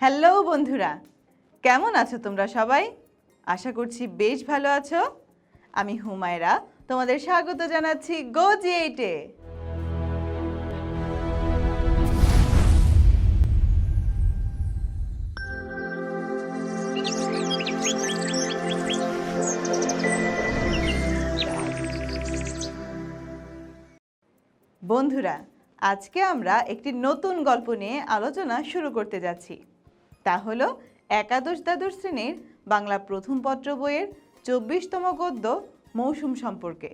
Hello বন্ধুরা, কেমন আছো তোমরা সবাই? আশা করছি বেশ ভালো আছো। আমি হুমায়রা, তোমাদের স্বাগত জানাচ্ছি গো জি এইটে বন্ধুরা, আজকে আমরা একটি নতুন গল্প নিয়ে আলোচনা শুরু করতে যাচ্ছি। তা হলো একাদশ দ্বাদশ শ্রেণির বাংলা প্রথম পত্র বইয়ের চব্বিশতম গদ্য মৌসুম সম্পর্কে।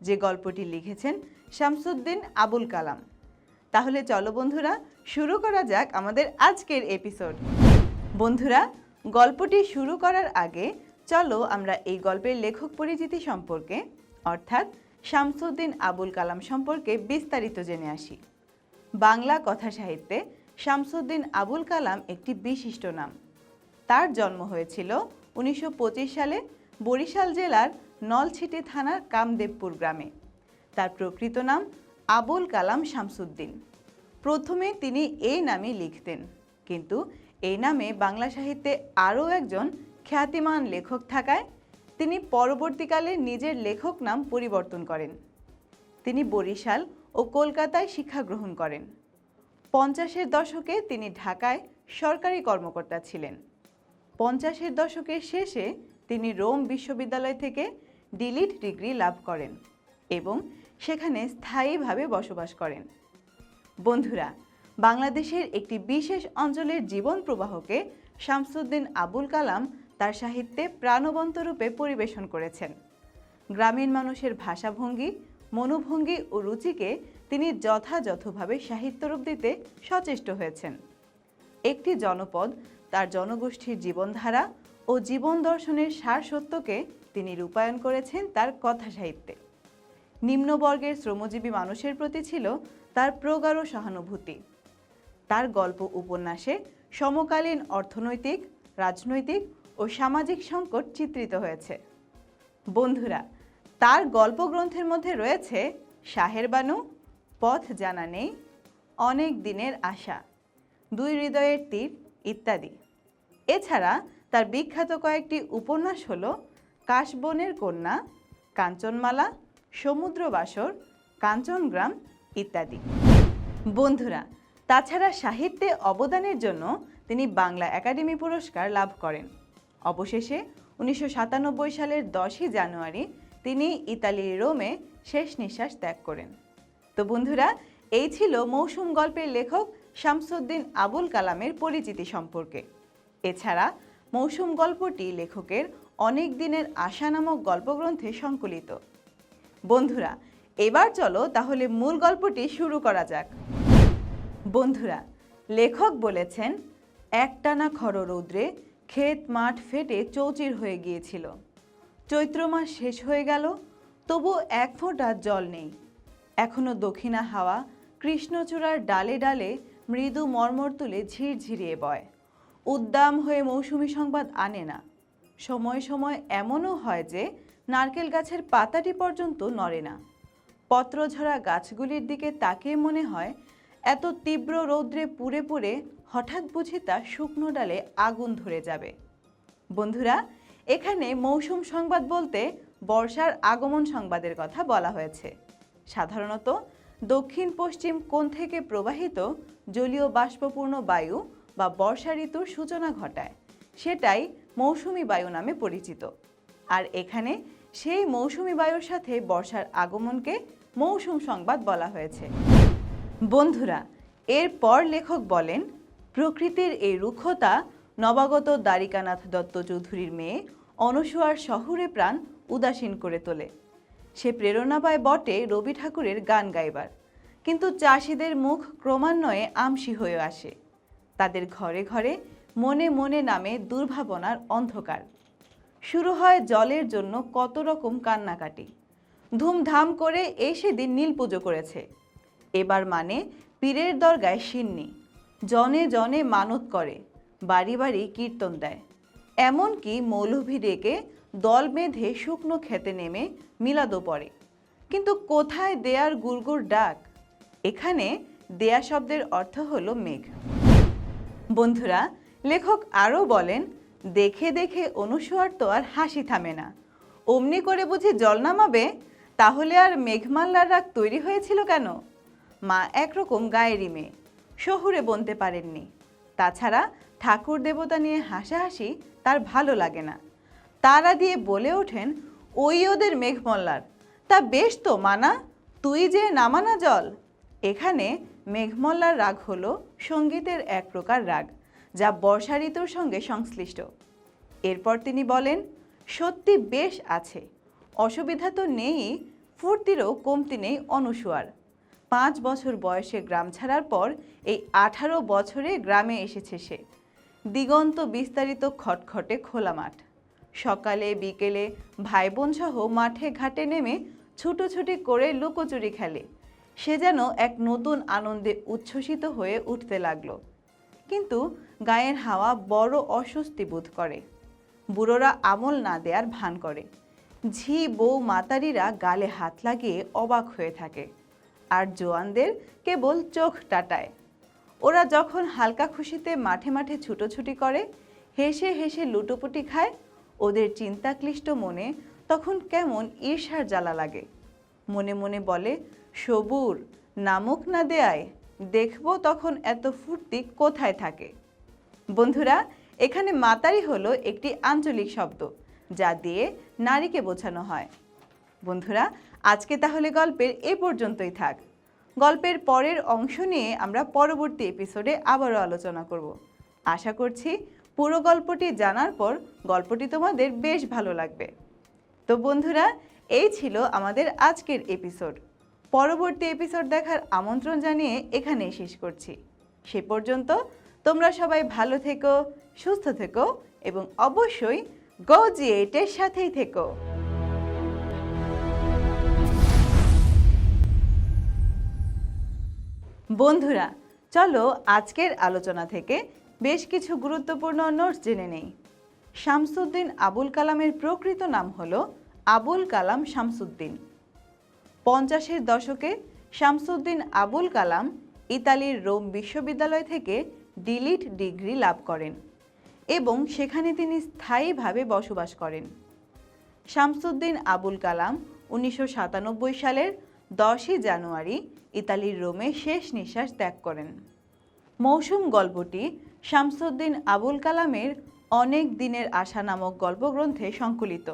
যে গল্পটি লিখেছেন শামসুদ্দিন আবুল কালাম। তাহলে চলো বন্ধুরা, শুরু করা যাক আমাদের আজকের এপিসোড। বন্ধুরা, গল্পটি শুরু করার আগে চলো আমরা এই গল্পের লেখক পরিচিতি সম্পর্কে, অর্থাৎ শামসুদ্দিন আবুল কালাম সম্পর্কে বিস্তারিত জেনে আসি। বাংলা কথা সাহিত্যে শামসুদ্দিন আবুল কালাম একটি বিশিষ্ট নাম। তার জন্ম হয়েছিল উনিশশো পঁচিশ সালে বরিশাল জেলার নলছিটি থানার কামদেবপুর গ্রামে। তার প্রকৃত নাম আবুল কালাম শামসুদ্দিন। প্রথমে তিনি এই নামে লিখতেন, কিন্তু এই নামে বাংলা সাহিত্যে আরও একজন খ্যাতিমান লেখক থাকায় তিনি পরবর্তীকালে নিজের লেখক নাম পরিবর্তন করেন। তিনি বরিশাল ও কলকাতায় শিক্ষা গ্রহণ করেন। পঞ্চাশের দশকে তিনি ঢাকায় সরকারি কর্মকর্তা ছিলেন। পঞ্চাশের দশকের শেষে তিনি রোম বিশ্ববিদ্যালয় থেকে ডিলিট ডিগ্রি লাভ করেন এবং সেখানে স্থায়ীভাবে বসবাস করেন। বন্ধুরা, বাংলাদেশের একটি বিশেষ অঞ্চলের জীবন প্রবাহকে শামসুদ্দিন আবুল কালাম তার সাহিত্যে প্রাণবন্ত রূপে পরিবেশন করেছেন। গ্রামীণ মানুষের ভাষাভঙ্গি, মনোভঙ্গি ও রুচিকে তিনি যথাযথভাবে সাহিত্যরূপ দিতে সচেষ্ট হয়েছেন। একটি জনপদ তার জনগোষ্ঠীর জীবনধারা ও জীবন দর্শনের সার সত্যকে তিনি রূপায়ণ করেছেন তার কথা সাহিত্যে। নিম্নবর্গের শ্রমজীবী মানুষের প্রতি ছিল তার প্রগাঢ় সহানুভূতি। তার গল্প উপন্যাসে সমকালীন অর্থনৈতিক, রাজনৈতিক ও সামাজিক সংকট চিত্রিত হয়েছে। বন্ধুরা, তার গল্প গ্রন্থের মধ্যে রয়েছে শাহের বানু পথ জানা নেই, অনেক দিনের আশা, দুই হৃদয়ের তীর ইত্যাদি। এছাড়া তার বিখ্যাত কয়েকটি উপন্যাস হল কাশবনের কন্যা, কাঞ্চনমালা, সমুদ্রবাসর, কাঞ্চনগ্রাম ইত্যাদি। বন্ধুরা, তাছাড়া সাহিত্যে অবদানের জন্য তিনি বাংলা একাডেমি পুরস্কার লাভ করেন। অবশেষে উনিশশো সাতানব্বই সালের দশই জানুয়ারি তিনি ইতালির রোমে শেষ নিঃশ্বাস ত্যাগ করেন। তো বন্ধুরা, এই ছিল মৌসুম গল্পের লেখক শামসুদ্দিন আবুল কালামের পরিচিতি সম্পর্কে। এছাড়া, মৌসুম গল্পটি লেখকের অনেক দিনের আশা নামক গল্পগ্রন্থে সংকলিত। বন্ধুরা, এবার চলো তাহলে মূল গল্পটি শুরু করা যাক। বন্ধুরা, লেখক বলেছেন, একটানা খর রৌদ্রে ক্ষেত মাঠ ফেটে চৌচির হয়ে গিয়েছিল। চৈত্র মাস শেষ হয়ে গেল, তবু এক ফোঁটা জল নেই। এখনও দক্ষিণা হাওয়া, কৃষ্ণচূড়ার ডালে ডালে মৃদু মর্মর তুলে ঝিরঝিরিয়ে বয়। উদ্দাম হয়ে মৌসুমি সংবাদ আনে না। সময় সময় এমনও হয় যে নারকেল গাছের পাতাটি পর্যন্ত নড়ে না। পত্রঝরা গাছগুলির দিকে তাকিয়ে মনে হয় এত তীব্র রৌদ্রে পুড়ে পুড়ে হঠাৎ বুঝি তা শুকনো ডালে আগুন ধরে যাবে। বন্ধুরা, এখানে মৌসুম সংবাদ বলতে বর্ষার আগমন সংবাদের কথা বলা হয়েছে। সাধারণত দক্ষিণ পশ্চিম কোণ থেকে প্রবাহিত জলীয় বাষ্পপূর্ণ বায়ু বা বর্ষা ঋতুর সূচনা ঘটায়। সেটাই মৌসুমি বায়ু নামে পরিচিত। আর এখানে সেই মৌসুমি বায়ুর সাথে বর্ষার আগমনকে মৌসুম সংবাদ বলা হয়েছে। বন্ধুরা, এরপর লেখক বলেন, প্রকৃতির এই রুক্ষতা নবাগত দ্বারিকানাথ দত্ত চৌধুরীর মেয়ে অনসুয়ার শহুরে প্রাণ উদাসীন করে তোলে। সে প্রেরণা পায় বটে রবি ঠাকুরের গান গাইবার। কিন্তু চাষিদের মুখ ক্রমান্বয়ে আমসি হয়ে আসে। তাদের ঘরে ঘরে মনে মনে নামে দুর্ভাবনার অন্ধকার। শুরু হয় জলের জন্য কত রকম কান্নাকাটি। ধুমধাম করে এই সেদিন নীল পুজো করেছে। এবার মানে পীরের দরগায় সিন্নি। জনে জনে মানত করে, বাড়ি বাড়ি কীর্তন দেয়। এমনকি মৌলভী ডেকে দল বেঁধে শুকনো খেতে নেমে মিলাদও পড়ে। কিন্তু কোথায় দেয়ার গুড়গুড় ডাক? এখানে দেয়া শব্দের অর্থ হলো মেঘ। বন্ধুরা, লেখক আরও বলেন, দেখে দেখে অনুসুয়ার তো আর হাসি থামে না। অমনি করে বুঝি জল নামাবে? তাহলে আর মেঘমাল্লার রাগ তৈরি হয়েছিল কেন? মা একরকম গায়েরই মেয়ে, শহুরে বনতে পারেননি। তাছাড়া ঠাকুর দেবতা নিয়ে হাসাহাসি তার ভালো লাগে না। তারা দিয়ে বলে ওঠেন, ওই ওদের মেঘমল্লার। তা বেশ তো, মানা, তুই যে নামানা জল। এখানে মেঘমল্লার রাগ হলো সঙ্গীতের এক প্রকার রাগ, যা বর্ষা ঋতুর সঙ্গে সংশ্লিষ্ট। এরপর তিনি বলেন, সত্যি বেশ আছে। অসুবিধা তো নেই, ফুর্তিরও কমতি নেই অনুসুয়ার। পাঁচ বছর বয়সে গ্রাম ছাড়ার পর এই আঠারো বছরে গ্রামে এসেছে সে। দিগন্ত বিস্তারিত খটখটে খোলা মাঠ। সকালে, বিকেলে ভাই বোন সহ মাঠে ঘাটে নেমে ছুটোছুটি করে লুকোচুরি খেলে। সে যেন এক নতুন আনন্দে উচ্ছ্বসিত হয়ে উঠতে লাগল। কিন্তু গায়ের হাওয়া বড় অস্বস্তি বোধ করে। বুড়োরা আমল না দেয়ার ভান করে। ঝি বউ মাতারিরা গালে হাত লাগিয়ে অবাক হয়ে থাকে। আর জোয়ানদের কেবল চোখ টাটায়। ওরা যখন হালকা খুশিতে মাঠে মাঠে ছুটোছুটি করে, হেসে হেসে লুটোপুটি খায় ওদের চিন্তাক্লিষ্ট মনে তখন কেমন ঈর্ষার জ্বালা লাগে। মনে মনে বলে, সবুর, নামক না দেয়ায়, দেখব তখন এত ফুর্তি কোথায় থাকে? বন্ধুরা, এখানে মাতারি হলো একটি আঞ্চলিক শব্দ, যা দিয়ে নারীকে বোঝানো হয়। বন্ধুরা, আজকে তাহলে গল্পের এ পর্যন্তই থাক। গল্পের পরের অংশ নিয়ে আমরা পরবর্তী এপিসোডে আবারও আলোচনা করব। আশা করছি পুরো গল্পটি জানার পর গল্পটি তোমাদের বেশ ভালো লাগবে। তো বন্ধুরা, এই ছিল আমাদের আজকের এপিসোড পরবর্তী এপিসোড দেখার আমন্ত্রণ জানিয়ে এখানেই শেষ করছি। সে পর্যন্ত তোমরা সবাই ভালো থেকো, সুস্থ থেকো এবং অবশ্যই গো জি এইটের সাথেই থেকো। বন্ধুরা, চলো আজকের আলোচনা থেকে বেশ কিছু গুরুত্বপূর্ণ নোটস জেনে নেই। শামসুদ্দিন আবুল কালামের প্রকৃত নাম হল আবুল কালাম শামসুদ্দিন। পঞ্চাশের দশকে শামসুদ্দিন আবুল কালাম ইতালির রোম বিশ্ববিদ্যালয় থেকে ডিলিট ডিগ্রি লাভ করেন এবং সেখানে তিনি স্থায়ীভাবে বসবাস করেন। শামসুদ্দিন আবুল কালাম উনিশশো সাতানব্বই সালের দশই জানুয়ারি ইতালির রোমে শেষ নিঃশ্বাস ত্যাগ করেন। মৌসুম গল্পটি শামসুদ্দিন আবুল কালামের অনেক দিনের আশা নামক গল্পগ্রন্থে সংকলিত।